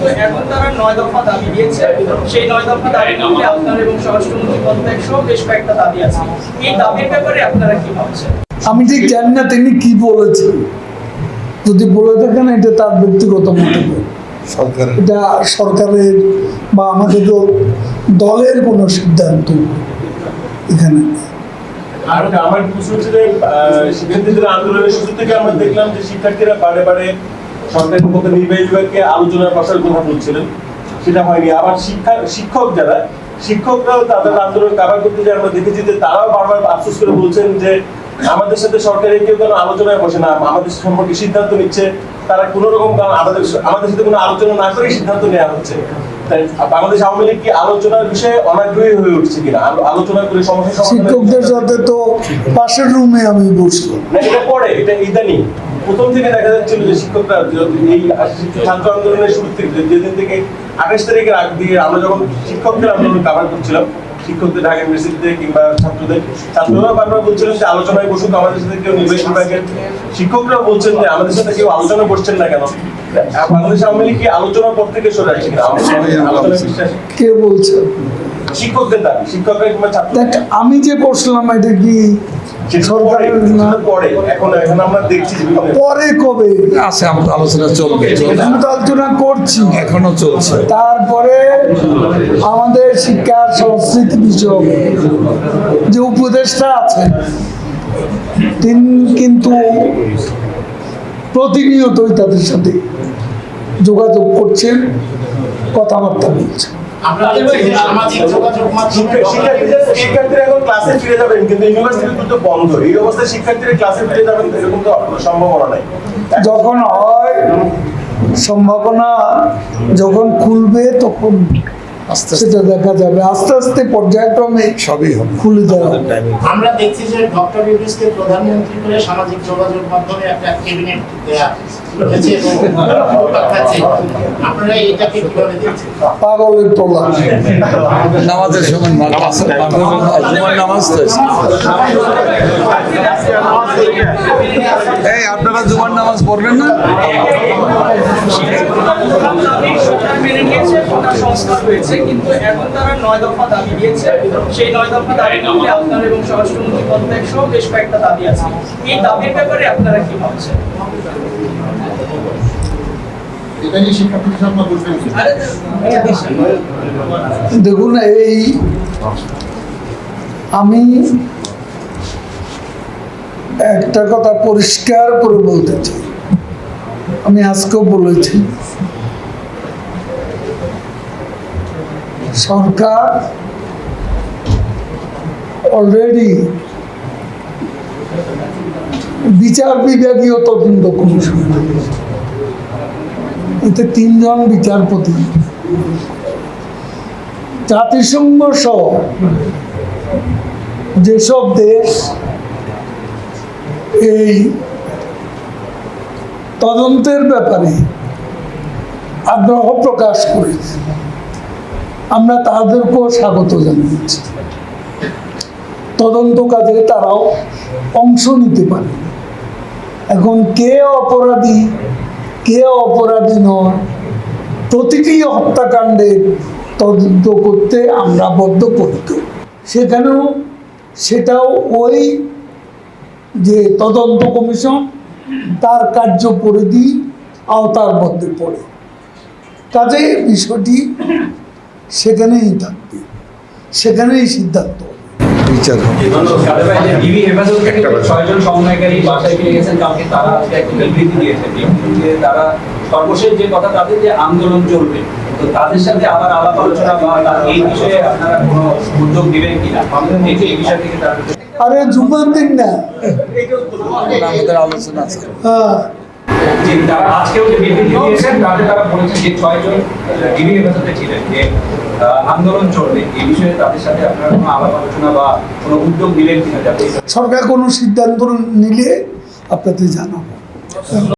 তো এখন তারা নয় দফা দাবি দিয়েছে। সেই নয় দফা দাবি মধ্যে আপনার এবং স্বরাষ্ট্রমন্ত্রী পদত্যাগ সহ বেশ কয়েকটা দাবি আছে। এই দাবির ব্যাপারে আপনারা কি ভাবছেন? আমি ঠিক জানি না তিনি কি বলেছেন। যদি বলে থাকেন এটা তার ব্যক্তিগত মন্তব্য। সরকারের। এটা সরকারের বা আমাদের তো দলের কোনো সিদ্ধান্ত এখানে। আর আমার প্রশ্ন হচ্ছে যে শিক্ষার্থীদের আন্দোলনের শুরু থেকে আমরা দেখলাম যে শিক্ষার্থীরা বারে বারে সরকারের পক্ষ নির্বাহী বিভাগকে আলোচনার বসার কথা বলছিলেন। সেটা হয়নি। আবার শিক্ষা শিক্ষক যারা শিক্ষকরাও তাদের আন্দোলন কাভার করতে যে আমরা দেখেছি যে তারাও বারবার আফসোস করে বলছেন যে আমাদের সাথে সরকারের কেউ কোনো আলোচনায় বসে না। আমাদের সম্পর্কে সিদ্ধান্ত নিচ্ছে। তারা কোনো রকম কারণ আমাদের আমাদের সাথে কোনো আলোচনা না করেই সিদ্ধান্ত নেওয়া হচ্ছে। বাংলাদেশ আওয়ামী লীগ কি আলোচনার বিষয়ে অনাগ্রহী হয়ে উঠছে কিনা? আলোচনা করে সমস্যা শিক্ষকদের সাথে তো পাশের রুমে আমি বসলাম না এটা পরে এটা ইদানিং। প্রথম থেকে দেখা যাচ্ছিল যে শিক্ষকরা এই ছাত্র আন্দোলনের শুরু থেকে যেদিন থেকে আঠাশ তারিখের আগ দিয়ে আমরা যখন শিক্ষকদের আন্দোলন কাভার করছিলাম শিক্ষকদের ঢাকা ইউনিভার্সিটিতে কিংবা ছাত্রদের ছাত্ররা বারবার বলছিলেন যে আলোচনায় বসুক আমাদের সাথে কেউ নির্বাহী বিভাগের শিক্ষকরা বলছেন যে আমাদের সাথে কেউ আলোচনা করছেন না কেন? বাংলাদেশ আওয়ামী লীগ কি আলোচনার পর থেকে সরে আসছে কে বলছে? শিক্ষকদের দাবি শিক্ষকরা কিংবা ছাত্র আমি যে বসলাম এটা কি পরে এখন এখন আমরা দেখছি যে বিভিন্ন পরে। কবে? আছে আলোচনা চলবে আলোচনা করছি। এখনও চলছে। তারপরে আমাদের শিক্ষা সংস্কৃতি বিষয়ক যে উপদেষ্টা আছে তিনি কিন্তু প্রতিনিয়তই তাদের সাথে যোগাযোগ করছেন কথাবার্তা বলছেন। শিক্ষার্থীরা শিক্ষার্থীরা এখন ক্লাসে ফিরে যাবেন কিন্তু ইউনিভার্সিটি কিন্তু বন্ধ। এই অবস্থায় শিক্ষার্থীরা ক্লাসে ফিরে যাবেন এরকম তো সম্ভাবনা নাই। যখন হয় সম্ভাবনা যখন খুলবে তখন আস্তে আস্তে। সেটা দেখা যাবে। আস্তে আস্তে পর্যায়ক্রমে সবই হবে। খুলে হবে। আমরা দেখছি যে ডক্টর ইউনুসকে প্রধানমন্ত্রী করে সামাজিক যোগাযোগ মাধ্যমে একটা ক্যাবিনেট দেয়া পাগলের নামাজের সময় নামাজ নামাজ তো এই আপনারা জুমার নামাজ পড়বেন না দাবি সরকার মেনে নিয়েছে কোটা সংস্কার হয়েছে কিন্তু এখন তারা নয় দফা দাবি দিয়েছে। সেই নয় দফা মধ্যে আপনার এবং স্বরাষ্ট্রমন্ত্রী পদত্যাগ সহ বেশ কয়েকটা দাবি আছে। এই দাবির ব্যাপারে আপনারা কি ভাবছেন? দেখুন এই আমি একটা কথা পরিষ্কার করে বলতে চাই। আমি আজকেও বলেছি সরকার অলরেডি বিচার বিভাগীয় তদন্ত কমিশন। এতে তিনজন বিচারপতি। জাতিসংঘ সহ যেসব দেশ এই তদন্তের ব্যাপারে আগ্রহ প্রকাশ করেছে। আমরা তাদেরকেও স্বাগত জানিয়েছি তদন্ত কাজে তারাও অংশ নিতে পারে। এখন কে অপরাধী কে অপরাধী নয়, প্রতিটি হত্যাকাণ্ডের তদন্ত করতে আমরা বদ্ধ বদ্ধপরিত সেখানেও সেটাও ওই যে তদন্ত কমিশন, তার কার্য পরিধি আওতার মধ্যে পড়ে। কাজে বিষয়টি সেখানেই থাকবে সেখানেই সিদ্ধান্ত। বিচার হবে। ডিবি হেফাজত থেকে যে ছয়জন সমন্বয়কারী বাসায় ফিরে গেছেন কালকে তারা আজকে একটা বিবৃতি দিয়েছে। বিবৃতি দিয়ে তারা সর্বশেষ যে কথা তাদের যে আন্দোলন চলবে তো তাদের সাথে আবার আলাপ আলোচনা বা এই বিষয়ে আপনারা কোনো উদ্যোগ দিবেন কিনা? এই বিষয় থেকে আরে দিন না। আমাদের আলোচনা আছে। হ্যাঁ। তারা আজকেও যে বিবৃতি দিয়েছেন তাতে তারা বলেছেন যে ছয়জন ডিবি হেফাজতে ছিলেন আন্দোলন চলবে, এই বিষয়ে তাদের সাথে আপনারা কোনো আলাপ আলোচনা বা কোনো উদ্যোগ নিলেন কিনা? যাতে সরকার কোনো সিদ্ধান্ত নিলে আপনাদের জানাব।